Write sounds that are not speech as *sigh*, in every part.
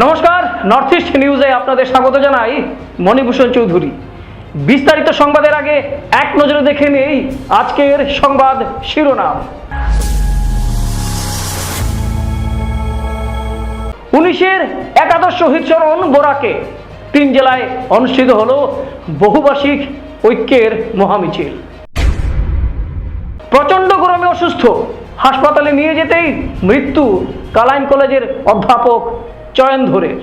নমস্কার north east নিউজে আপনাদের স্বাগত জানাই মণিভূষণ চৌধুরী। বিস্তারিত সংবাদের আগে এক নজরে দেখে নেই আজকের সংবাদ শিরোনাম। উনিশের একাদশ শহীদ চরণ বোরাকে তিন জেলায় অনুষ্ঠিত হল বহুভাষিক ঐক্যের মহামিছিল। প্রচণ্ড গরমে অসুস্থ, হাসপাতালে নিয়ে যেতেই মৃত্যু কালাইন কলেজের অধ্যাপক ধরের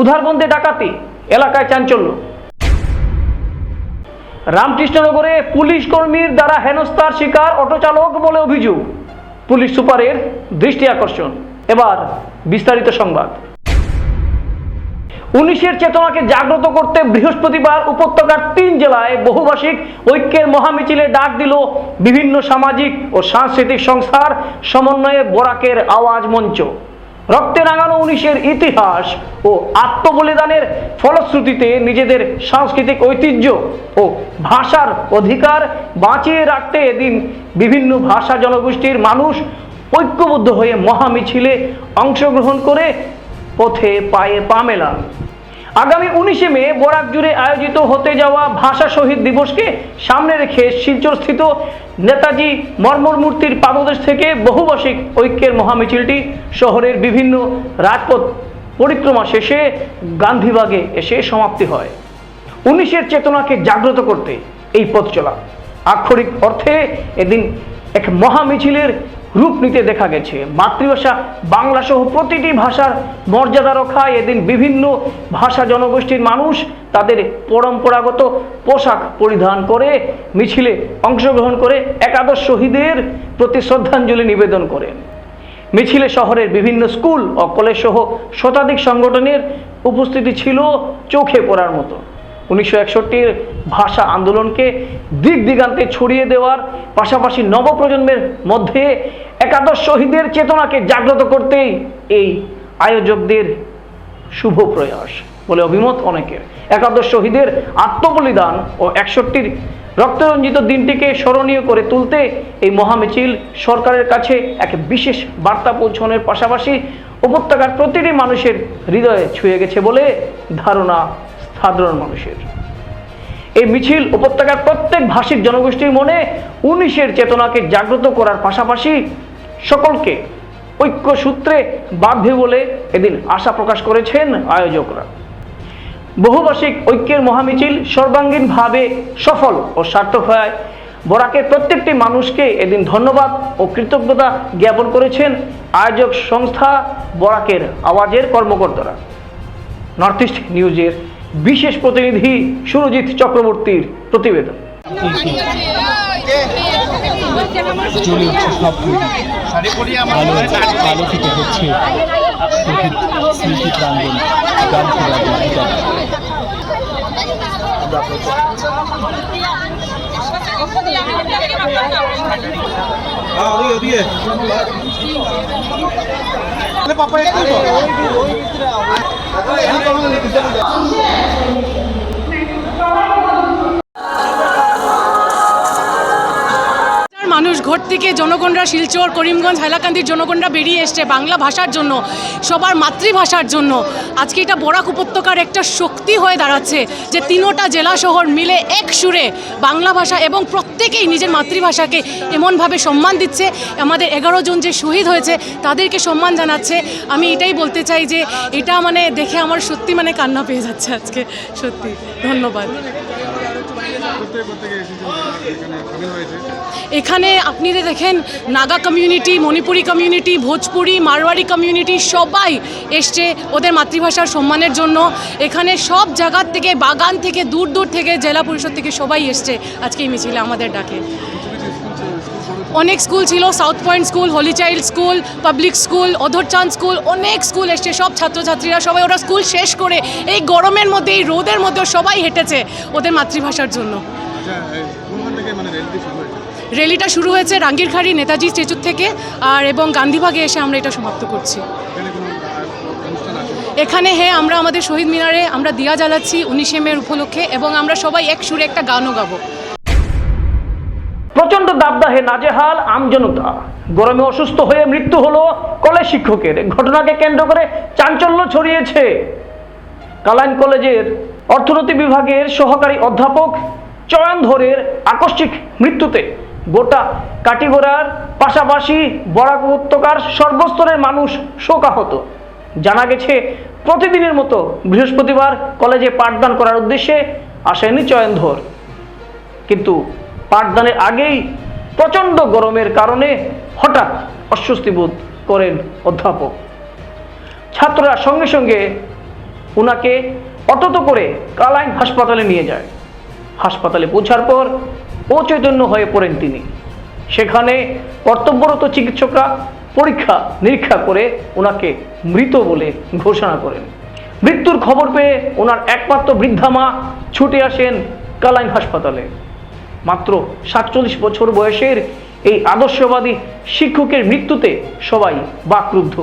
উধারবন্দে ডাকাতি, এলাকায় চাঞ্চল্য। রামকৃষ্ণনগরে পুলিশ কর্মীর দ্বারা হেনস্থার শিকার অটোচালক বলে অভিযোগ। পুলিশ সুপারের দৃষ্টি আকর্ষণ। এবার বিস্তারিত সংবাদ। উনিশের চেতনাকে জাগ্রত করতে বৃহস্পতিবার উপত্যকার তিন জেলায় বহুভাষিক ঐক্যের মহামিছিলে ডাক দিল বিভিন্ন সামাজিক ও সাংস্কৃতিক সংস্থার সমন্বয়ে বোরাকের আওয়াজ মঞ্চ। রক্তে রাঙানো উনিশের ইতিহাস ও আত্মবলিদানের ফলশ্রুতিতে নিজেদের সাংস্কৃতিক ঐতিহ্য ও ভাষার অধিকার বাঁচিয়ে রাখতে এদিন বিভিন্ন ভাষা জনগোষ্ঠীর মানুষ ঐক্যবদ্ধ হয়ে মহামিছিলে অংশগ্রহণ করে পথে পায়ে পা মেলান। আগামী উনিশে মে বরাক জুড়ে আয়োজিত হতে যাওয়া ভাষা শহীদ দিবসকে সামনে রেখে শিলচরস্থিত নেতাজি মর্মর মূর্তির পাদদেশ থেকে বহুভাষিক ঐক্যের মহামিছিলটি শহরের বিভিন্ন রাজপথ পরিক্রমা শেষে গান্ধীবাগে এসে সমাপ্তি হয়। উনিশের চেতনাকে জাগ্রত করতে এই পথ চলা। আক্ষরিক অর্থে এদিন এক মহামিছিলের রূপ নিতে দেখা গেছে। মাতৃভাষা বাংলা সহ প্রতিটি ভাষার মর্যাদা রক্ষায় এদিন বিভিন্ন ভাষা জনগোষ্ঠীর মানুষ তাদের পরম্পরাগত পোশাক পরিধান করে, মিছিলে অংশগ্রহণ করে, একাদশ শহীদের প্রতি শ্রদ্ধাঞ্জলি নিবেদন করেন মিছিলে শহরের বিভিন্ন স্কুল ও কলেজ সহ শতাধিক সংগঠনের উপস্থিতি ছিল চোখে পড়ার মতো। উনিশশো একষট্টির ভাষা আন্দোলনকে দিক দিগান্তে ছড়িয়ে দেওয়ার পাশাপাশি নবপ্রজন্মের মধ্যে একাদশ শহীদের চেতনাকে জাগ্রত করতেই এই আয়োজকদের শুভ প্রয়াস বলে অভিমত অনেকের। একাদশ শহীদের আত্মবলিদান ও একষট্টির রক্তরঞ্জিত দিনটিকে স্মরণীয় করে তুলতে এই মহামিছিল সরকারের কাছে এক বিশেষ বার্তা পৌঁছানোর পাশাপাশি উপত্যকার প্রতিটি মানুষের হৃদয়ে ছুঁয়ে গেছে বলে ধারণা সাধারণ মানুষের। এই মিছিল উপত্যকার প্রত্যেক ভাষিক জনগোষ্ঠীর মনে উনিশের চেতনাকে জাগ্রত করার পাশাপাশি সকলকে ঐক্য সূত্রে বাধ্য বলে এদিন আশা প্রকাশ করেছেন আয়োজকরা। বহুভাষিক ঐক্যের মহামিছিল সর্বাঙ্গীনভাবে সফল ও সার্থক হয়। বরাকের প্রত্যেকটি মানুষকে এদিন ধন্যবাদ ও কৃতজ্ঞতা জ্ঞাপন করেছেন আয়োজক সংস্থা বরাকের আওয়াজের কর্মকর্তারা। নর্থ ইস্ট নিউজের বিশেষ প্রতিনিধি সুরজিৎ চক্রবর্তীর প্রতিবেদন। গান্ধীবাগ বিদ্যালয় হাজার মানুষ ঘর থেকে জনগণরা শিলচর, করিমগঞ্জ, হাইলাকান্দির জনগণরা বেরিয়ে এসছে বাংলা ভাষার জন্য, সবার মাতৃভাষার জন্য। আজকে এটা বরাক উপত্যকার একটা শক্তি হয়ে দাঁড়াচ্ছে যে তিনোটা জেলা শহর মিলে এক সুরে বাংলা ভাষা এবং প্রত্যেকেই নিজের মাতৃভাষাকে এমনভাবে সম্মান দিচ্ছে। আমাদের এগারো জন যে শহীদ হয়েছে, তাদেরকে সম্মান জানাচ্ছে। আমি এটাই বলতে চাই যে এটা মানে দেখে আমার সত্যি মানে কান্না পেয়ে যাচ্ছে আজকে। সত্যি, ধন্যবাদ। এখানে আপনি দেখেন, Naga community Manipuri community Bhojpuri, Marwari community সবাই এসছে ওদের মাতৃভাষার সম্মানের জন্য। এখানে সব জায়গার থেকে, বাগান থেকে, দূর দূর থেকে, জেলা পরিষদ থেকে সবাই এসছে আজকে এই মিছিলে আমাদের ডাকে। অনেক স্কুল ছিল South Point school Holy Child school public school Adharchand school অনেক স্কুল এসছে, সব ছাত্রছাত্রীরা সবাই, ওরা স্কুল শেষ করে এই গরমের মধ্যে, এই রোদের মধ্যে সবাই হেঁটেছে ওদের মাতৃভাষার জন্য। র্যালিটা শুরু হয়েছে? রাঙ্গিরখাড়ি নেতাজি স্ট্যাচু থেকে আর এবং গান্ধীভাগে এসে আমরা এটা সমাপ্ত করছি। এখানে হ্যাঁ আমরা আমাদের শহীদ মিনারে আমরা দিয়া জ্বালাচ্ছি উনিশে মের উপলক্ষে এবং আমরা সবাই এক সুরে একটা গানও গাবো। প্রচণ্ড দাবদাহে নাজেহাল আমজনতা। গরমে অসুস্থ হয়ে মৃত্যু হলো কলেজ শিক্ষকের। ঘটনাকে কেন্দ্র করে চাঞ্চল্য ছড়িয়েছে। কালাইন কলেজের অর্থনীতি বিভাগের সহকারী অধ্যাপক চয়ন ধরের আকস্মিক মৃত্যুতে গোটা কাটিগোড়ার পাশাপাশি বরাক উপত্যকার সর্বস্তরের মানুষ শোকাহত। জানা গেছে, প্রতিদিনের মতো বৃহস্পতিবার কলেজে পাঠদান করার উদ্দেশ্যে আসেনি চয়নধর। কিন্তু পাঠদানের আগেই প্রচণ্ড গরমের কারণে হঠাৎ অস্বস্তি বোধ করেন অধ্যাপক। ছাত্ররা সঙ্গে সঙ্গে ওনাকে অটোতে করে কালাইন হাসপাতালে নিয়ে যায়। হাসপাতালে পৌঁছার পর অচৈতন্য হয়ে পড়েন তিনি। সেখানে কর্তব্যরত চিকিৎসকরা পরীক্ষা, নিরীক্ষা করে ওনাকে মৃত বলে ঘোষণা করেন। মৃত্যুর খবর পেয়ে ওনার একমাত্র বৃদ্ধা মা ছুটে আসেন কালাইন হাসপাতালে। মাত্র সাতচল্লিশ বছর বয়সের এই আদর্শবাদী শিক্ষকের মৃত্যুতে সবাই বাকরুদ্ধ।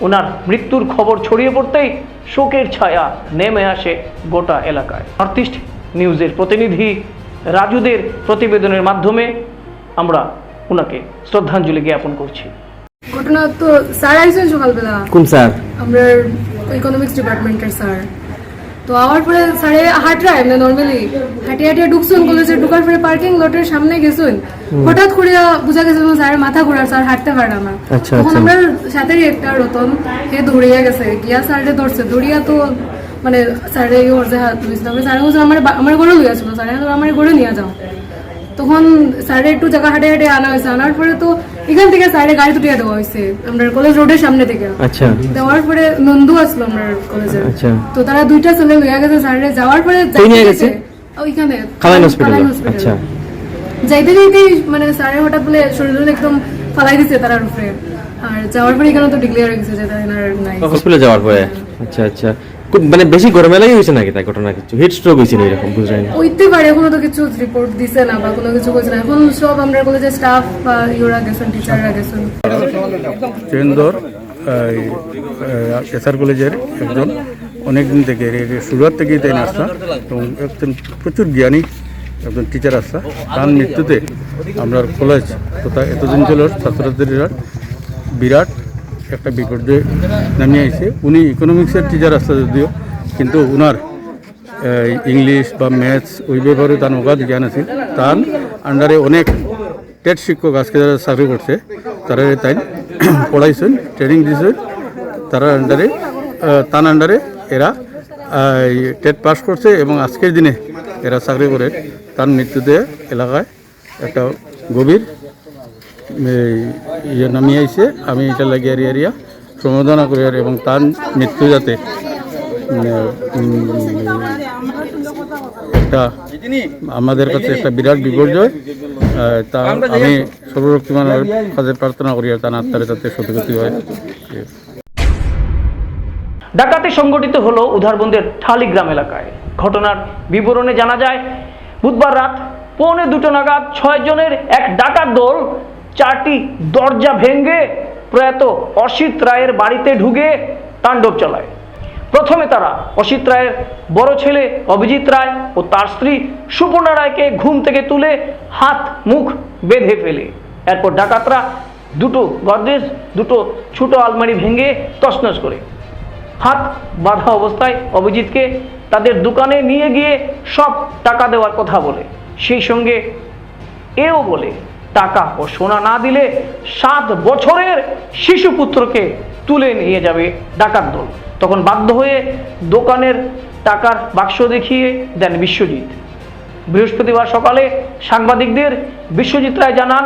ওনার মৃত্যুর খবর ছড়িয়ে পড়তেই শোকের ছায়া নেমে আসে গোটা এলাকায়। নর্থ ইস্ট নিউজের প্রতিনিধি রাজুদের প্রতিবেদনের মাধ্যমে আমরা ওনাকে শ্রদ্ধাঞ্জলি জ্ঞাপন করছি। ঘটনা তো স্যার আইসেন সকালবেলা। কোন স্যার? আমরা ইকোনমিক্স ডিপার্টমেন্টের স্যার। তো আওয়ার পরে স্যারে হাঁটরা এমনি নর্মালি হাঁটি হাঁটি ঢুকছুন কলেজে ঢুকার পরে পার্কিং লটের সামনে গেছুন। হঠাৎ করে বুঝা গেছে স্যার মাথা ঘোরার স্যার হাঁটতে পারে না। আচ্ছা, তখন আচ্ছা। আমরা সাথেই একটা রতন হে দৌড়িয়া গেছে। গিয়া স্যারে ধরছে। দৌড়িয়া তো মানে স্যারে ওর যে হাত তারপরে স্যারে বলছে আমার আমার ঘরে লইয়া ছিল স্যারে আমার ঘরে নিয়ে যাও। তখন স্যারে একটু জায়গা হাঁটে হাঁটে আনা হয়েছে আনার পরে তো এখান থেকে স্যারে গাড়ি তুটিয়ে দেওয়া হয়েছে আমরা কলেজ রোডের সামনে থেকে। আচ্ছা। দেওয়ার পরে নন্দু আসলো আমরা কলেজে। আচ্ছা। তো তারা দুইটা ছেলে লইয়া গেছে স্যারে যাওয়ার পরে নিয়ে গেছে? ওইখানে কালাইন হসপিটালে আচ্ছা। যাইতে যাইতেই মানে স্যারে হঠাৎ বলে শরীর একদম ফালাই দিছে তার উপরে আর যাওয়ার পরে এখানে তো ডিক্লেয়ার হয়ে গেছে যে তার নাই। হসপিটালে যাওয়ার পরে। আচ্ছা আচ্ছা। মানে বেশি গরমে লাগি হয়েছে নাকি তাই ঘটনা কিছু? হিট স্ট্রোক হয়েছে না এরকম বুঝলেন হইতে পারে এখনও তো কিছু রিপোর্ট দিছে না বা কোনো কিছু করছে না। এখন সব আমরা কলেজের স্টাফ বা ইওরা গেছেন টিচাররা গেছেন। চেন্দর এসআর কলেজের একজন। অনেক দিন থেকে এর শুরুয়ার থেকেই তাই আসতা এবং একজন প্রচুর জ্ঞানী একজন টিচার আসতা তার মৃত্যুতে আমরা কলেজ তথা এতদিন ছিল ছাত্রছাত্রীরা বিরাট একটা বিপর্যয় নামিয়ে আইছে। উনি ইকোনমিক্সের টিচার আসতা যদিও কিন্তু এই, ইংলিশ বা ম্যাথস ওই ব্যাপারে তার অগাধ জ্ঞান আছে। তার আন্ডারে অনেক টেট শিক্ষক আজকে যারা চাকরি করছে তারা তাই *clears throat* পড়াইছেন ট্রেনিং দিয়েছেন। তারা আন্ডারে তার আন্ডারে এরা টেট পাস করছে এবং আজকের দিনে এরা চাকরি করে। তার মৃত্যুতে এলাকায় একটা গভীর ইয়ে নামিয়ে আইছে। আমি এটা লাগিয়ে এরিয়া এরিয়া সম্বোধনা করি আর এবং তার মৃত্যু যাতে একটা আমাদের কাছে একটা বিরাট বিপর্যয়। তা আমি সর্বশক্তিমানের কাছে প্রার্থনা করি আর তার আত্মারে যাতে সতগতি হয়। ডাকাতি সংগঠিত হলো উধারবন্দের ঠালিগ্রাম এলাকায়। ঘটনার বিবরণে জানা যায়, বুধবার রাত পৌনে দুটো নাগাদ ছয় জনের এক ডাকাত দল চারটি দরজা ভেঙে প্রয়াত অসিত রায়ের বাড়িতে ঢুকে তাণ্ডব চালায়। প্রথমে তারা অসিত রায়ের বড় ছেলে অভিজিৎ রায় ও তার স্ত্রী সুপর্ণা রায়কে ঘুম থেকে তুলে হাত, মুখ বেঁধে ফেলে। এরপর ডাকাতরা দুটো গদরেজ দুটো ছোট আলমারি ভেঙে তছনছ করে। হাত বাঁধা অবস্থায় অভিজিৎকে তাদের দোকানে নিয়ে গিয়ে সব টাকা দেওয়ার কথা বলে। সেই সঙ্গে এও বলে টাকা ও সোনা না দিলে সাত বছরের শিশুপুত্রকে তুলে নিয়ে যাবে ডাকাত দল। তখন বাধ্য হয়ে দোকানের টাকার বাক্স দেখিয়ে দেন বিশ্বজিৎ। বৃহস্পতিবার সকালে সাংবাদিকদের বিশ্বজিৎ রায় জানান,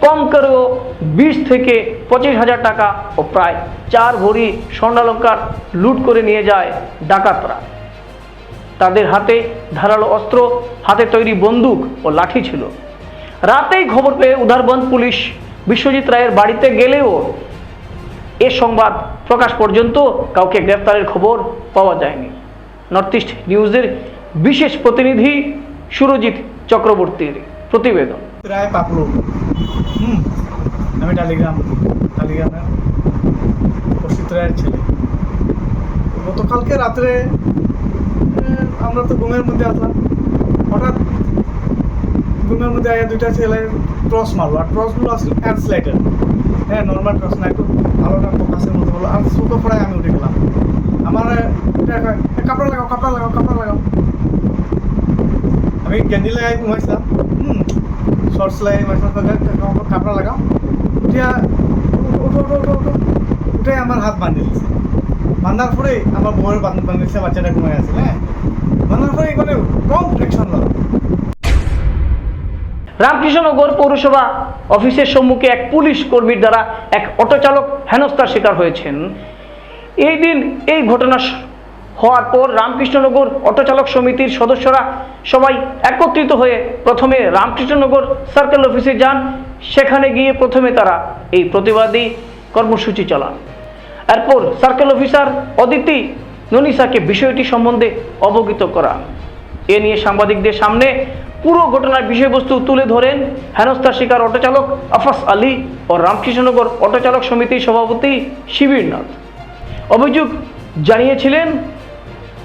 কম করেও বিশ থেকে পঁচিশ হাজার টাকা ও প্রায় চার ভরি স্বর্ণালঙ্কার লুট করে নিয়ে যায় ডাকাতরা। তাদের হাতে ধারালো অস্ত্র, হাতে তৈরি বন্দুক ও লাঠি ছিল। রাতেই খবর পেয়ে উধারবন্দ পুলিশ বিশ্বজিৎ রায়ের বাড়িতে গেলেও এ সংবাদ প্রকাশ পর্যন্ত কাউকে গ্রেপ্তারের খবর পাওয়া যায়নি। নর্থ ইস্ট নিউজের বিশেষ প্রতিনিধি সুরজিৎ চক্রবর্তীর প্রতিবেদন। রায় আমি টালিগ্রাম টালিগ্রামের রায়ের ছেলে। গতকালকে রাত্রে আমরা তো ঘুমের মধ্যে আসলাম হঠাৎ ঘুমের মধ্যে আগে দুইটা ছেলে ক্রস মারলো আর ক্রসগুলো আসলে ট্রান্সলেটার হ্যাঁ নর্মাল ক্রস না একটু ভালো না ফোকাসের মধ্যে বলো আর ছোটো পড়ায় আমি উঠে গেলাম। আমার এটা কয়, "এ, কাপড় লাগাও কাপড় লাগাও কাপড় লাগাও। আমি ক্যান্ডি লাগাই ঘুমাইছিলাম। হুম শর্টস লাগাই ঘুমাইছিলাম কাপড় লাগাও। উঠিয়া ওঠো ওঠো ওঠো ওঠো উঠে আমার হাত বান্ধি দিয়েছে বান্ধার পরে আমার বউয়ের বান্ধ বান্ধিয়েছে বাচ্চাটা ঘুমাই আছে হ্যাঁ? বান্ধার পরে মানে রং ডিরেকশন লাগল রামকৃষ্ণনগর পৌরসভা অফিসের সম্মুখে এক পুলিশ কর্মীর দ্বারা এক অটোচালক হেনস্থার শিকার হয়েছেন। এই দিন এই ঘটনা হওয়ার পর রামকৃষ্ণনগর অটোচালক সমিতির সদস্যরা সবাই একত্রিত হয়ে প্রথমে রামকৃষ্ণনগর সার্কেল অফিসে যান। সেখানে গিয়ে প্রথমে তারা এই প্রতিবাদী কর্মসূচি চালান। এরপর সার্কেল অফিসার অদিতি ননিসাকে বিষয়টি সম্বন্ধে অবগত করা এ নিয়ে সাংবাদিকদের সামনে পুরো ঘটনার বিষয়বস্তু তুলে ধরেন হেনস্থার শিকার অটোচালক আফাস আলী ও রামকৃষ্ণনগর অটোচালক সমিতির সভাপতি শিবির নাথ। অভিযোগ জানিয়েছিলেন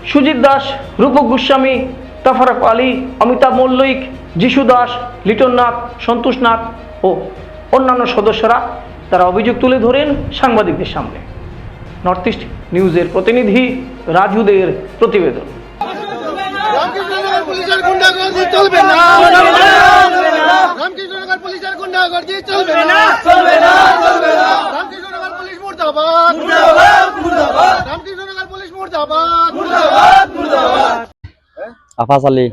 সুজিত দাস, রূপক গোস্বামী, তাফারক আলী, অমিতাভ মল্লিক, যিশু দাস, লিটন নাথ, সন্তোষ নাথ ও অন্যান্য সদস্যরা। তারা অভিযোগ তুলে ধরেন সাংবাদিকদের সামনে। নর্থ ইস্ট নিউজের প্রতিনিধি রাজুদের প্রতিবেদন। পুলিশের গুন্ডাগর্দি চলবে না। রামকৃষ্ণনগর পুলিশের গুন্ডাগর্দি চলবে না। চলবে না চলবে না রামকৃষ্ণনগর পুলিশ মুর্দাবাদ। মুর্দাবাদ মুর্দাবাদ রামকৃষ্ণনগর পুলিশ মুর্দাবাদ। মুর্দাবাদ মুর্দাবাদ আফাস আলী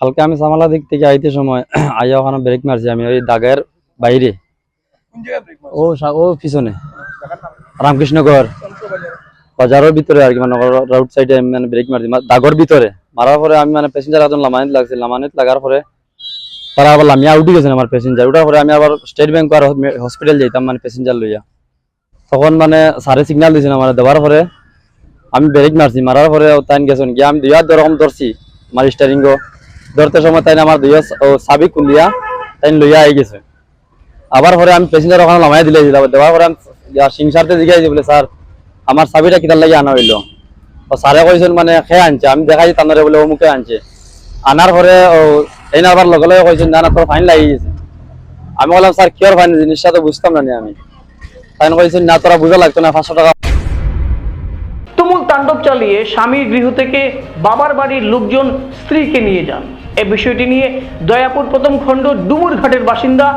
কালকে আমি সামালা দিক থেকে আইতে সময় *clears throat* আইয়া ওখানে ব্রেক মারছি আমি ওই দাগের বাইরে। ও ও পিছনে। রামকৃষ্ণগর বাজারের ভিতরে আর কি মানে রোড সাইডে আমি মানে ব্রেক মারছি মা- দাগর ভিতরে মারার পরে আমি মানে প্যাসেঞ্জার একজন লামানিত লাগছে লামানিত লাগার পরে তারা আবার লামিয়া উঠে গেছেন আমার প্যাসেঞ্জার উঠার পরে আমি আবার স্টেট ব্যাংক আর হসপিটাল যাইতাম মানে প্যাসেঞ্জার লইয়া তখন মানে সারে সিগন্যাল দিয়েছেন আমার দেওয়ার পরে আমি ব্রেক মারছি মারার পরে তাই গেছেন, গিয়ে, আমি দুই হাত রকম ধরছি আমার স্টারিং ধরতে সময় তাই আমার দুই সাবি কুলিয়া তাই লইয়া আই গেছে। আবার পরে আমি প্যাসেঞ্জার ওখানে লামাই দিলে। দেওয়ার পরে আমি সিংসারতে জিজ্ঞাসি বলে স্যার আমার চাবিটা কিতার লাগে আনা হইল। তো স্যারে কইছেন মানে খে আনছে। আমি দেখাই তানরে বলে ও মুখে আনছে। আনার পরে ও এই আবার লগে লগে কইছেন না তোর ফাইন লাগি গেছে। আমি বললাম স্যার কিয়র ফাইন জিনিসটা তো বুঝতাম না আমি। তাই কইছেন না তোরা বুঝা লাগতো না, পাঁচশো টাকা। তুমুল তাণ্ডব চালিয়ে স্বামীর গৃহ থেকে বাবার বাড়ির লোকজন স্ত্রীকে নিয়ে যান। এই বিষয়টি নিয়ে দয়াপুর প্রথম খণ্ড ডুমুর ঘাটের বাসিন্দা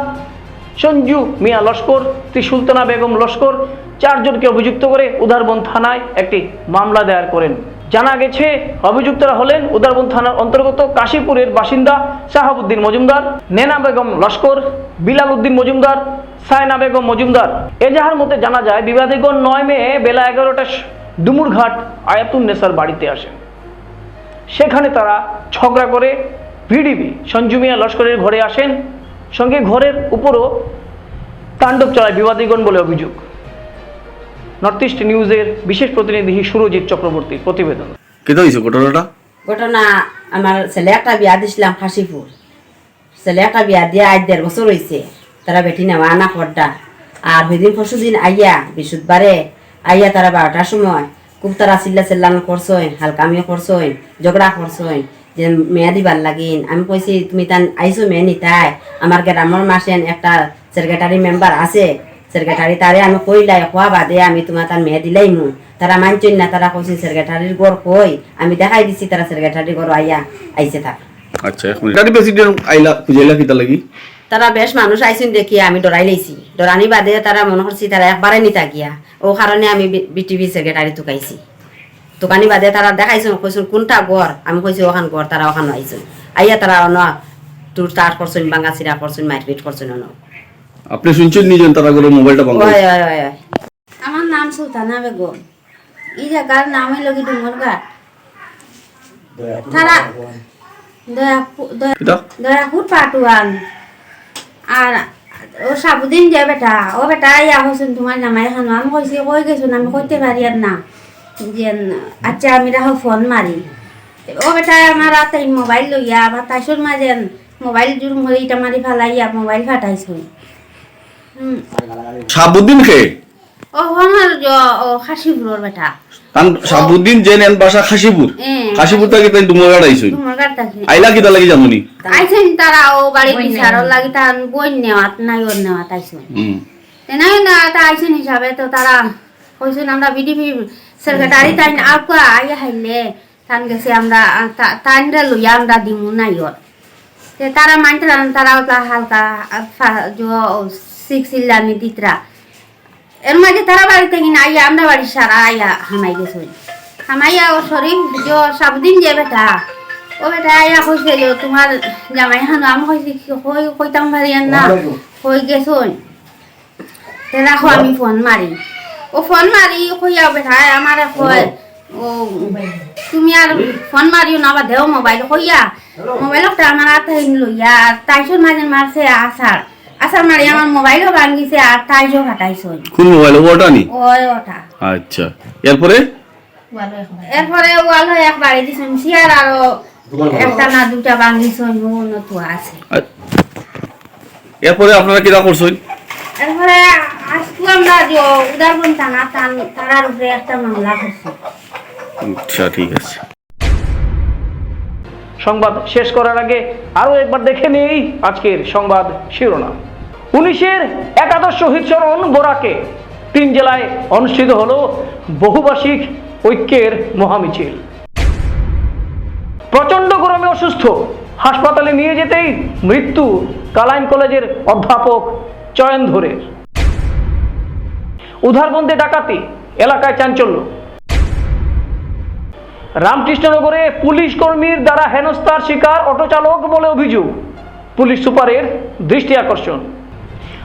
সঞ্জু মিয়া লস্কর স্ত্রী সুলতানা বেগম লস্কর চারজনকে অভিযুক্ত করে উদারবন থানায় একটি মামলা দায়ের করেন। জানা গেছে, অভিযুক্তরা হলেন উদারবন থানার অন্তর্গত কাশীপুরের বাসিন্দা শাহাবুদ্দিন মজুমদার, নেনা বেগম লস্কর, বিলাল উদ্দিন মজুমদার, সায়না বেগম মজুমদার। এজাহার মতে জানা যায়, বিবাদীগণ নয় মে বেলা এগারোটা ডুমুরঘাট আয়াতুন নেসার বাড়িতে আসেন। সেখানে তারা ঝগড়া করে ভিডিবি সঞ্জুমিয়া লস্করের ঘরে আসেন। সঙ্গে ঘরের উপরও তাণ্ডব চালায় বিবাদীগণ বলে অভিযোগ। নর্থ ইস্ট নিউজের বিশেষ প্রতিনিধি সুরজিৎ চক্রবর্তীর প্রতিবেদন। কেটে হয়েছে ঘটনাটা? ঘটনা আমার ছেলে একটা বিয়া দিছিলাম ফাঁসিপুর। ছেলে একটা বিয়া দিয়া আজ দেড় বছর হয়েছে তারা বেটি নেওয়া আনা পর্দা আর সেদিন পরশু দিন আইয়া বৃহস্পতিবারে আইয়া তারা বারোটার সময় খুব তারা চিল্লা চিল্লান করছই হালকামিও করছই ঝগড়া করছই যে মেয়া দিবার লাগিন। আমি কইছি তুমি তান আইসো মেয়ে নিতাই আমার গ্রামের মাসেন একটা সেক্রেটারি মেম্বার আছে সেক্রেটারি তারে আমি কইলাই খোয়া বাদে আমি তোমার তার মেয়ে দিলাই মু তারা মানছই না তারা কইছে সেক্রেটারির ঘর কই? আমি দেখাই দিছি তারা সেক্রেটারি ঘর আইয়া আইছে তার আচ্ছা মিনিট। গাড়ি প্রেসিডেন্ট আইলা খুঁজাইলা কিতা লাগি? তারা বেশ মানুষ আইসুন দেখি আমি ডরাই লাইছি ডরানি বাদে তারা মনে করছি তারা একবারে নিতা গিয়া ও কারণে আমি বিটিভি সেক্রেটারি তুকাইছি দোকানি বাদে তারা দেখাইছুন কইছুন কোনটা ঘর আমি কইছি ওখান ঘর তারা ওখানে আইসুন আইয়া তারা অন তোর তার করছুন বাঙ্গা চিরা করছুন মারপিট করছুন অন। আপনি শুনছেন নিজেন তারা করে মোবাইলটা বন্ধ ওই ওই ওই আমার নাম সুলতানা বেগম। এই জায়গার নাম হইল কি ডুমরঘাট কিতা দয়াপুর পাটুয়ান। আর ও সাবুদিন যে বেটা ও বেটা ইয়া হইছেন তোমার জামাই খানো আমি কইছি কই গেছুন আমি কইতে পারি আর না। যে আচ্ছা আমি রাখো ফোন মারি। ও বেটা আমার রাতে মোবাইল লইয়া আবার তাইছুন মাঝে মোবাইল জুর মরে ইটা মারি ফালাইয়া মোবাইল ফাটাইছুন। হুম শাহাবুদ্দিন খে সাবুদ্দিন জেন এন বাসা খাসিপুর। খাসিপুর থেকে তাই তোমার গাড়ি থাকি। আইলা কিতা লাগি জামুনি? আইছেন তারা ও বাড়ি বিচারর লাগি তার বই নেওয়াত নাই ওর নেওয়াত আইছেন। হুম। তেনাই না তা আইছেন হিসাবে তো তারা কইছেন আমরা বিডিপি সেক্রেটারি তাই আগুয়া আইয়া হাইলে তান গেছে আমরা তাইনরা লইয়া আমরা দিমু নাই ওর তে তারা মানতে তারা হালকা ইল্লামি দিতরা। এর মাঝে তারা বাড়িতে কিনা আইয়া আমরা বাড়ি সারা আইয়া হামাই গেছে হামাইয়া ও শরীফ যে সাবদিন যে বেটা ও বেটা আইয়া কইছে যে তোমার জামাই হানো আমি কইছি কই কইতাম পারিয়ান না কই গেছুন তে রাখো আমি ফোন মারি। ও ফোন মারি কইয়া বেটা আমার কয় ও তুমি আর ফোন মারিও না বা দেও মোবাইল কইয়া মোবাইলটা আমার হাতে লইয়া তাইছর মাঝে মারছে আসার। আসার মারি আমার মোবাইলও ভাঙ্গিছে আর তাইজও ফাটাইছো কোন মোবাইল ওটা নি ওই ওটা। আচ্ছা এরপরে? এরপরে ওয়াল হয়ে এক বাড়ি দিছেন সিয়ার আরও একটা না দুটা উন্নত আছে। এরপরে আপনারা কিরা করছেন? এরপরে আজকে আমরা উদারবন থানা তারার উপরে একটা মামলা করছি। আচ্ছা ঠিক আছে। সংবাদ শেষ করার আগে আরও একবার দেখে নেই আজকের সংবাদ শিরোনাম। উনিশের একাদশ শহীদ স্মরণ বোরাকে তিন জেলায় অনুষ্ঠিত হল বহুভাষিক ঐক্যের মহামিছিল। প্রচণ্ড গরমে অসুস্থ, হাসপাতালে নিয়ে যেতেই মৃত্যু কালাইন কলেজের অধ্যাপক চয়ন ধরের। উধারবন্দে ডাকাতি, এলাকায় চাঞ্চল্য। রামকৃষ্ণনগরে পুলিশ কর্মীর দ্বারা হেনস্থার শিকার অটো চালক বলে অভিযোগ। পুলিশ সুপারের দৃষ্টি আকর্ষণ।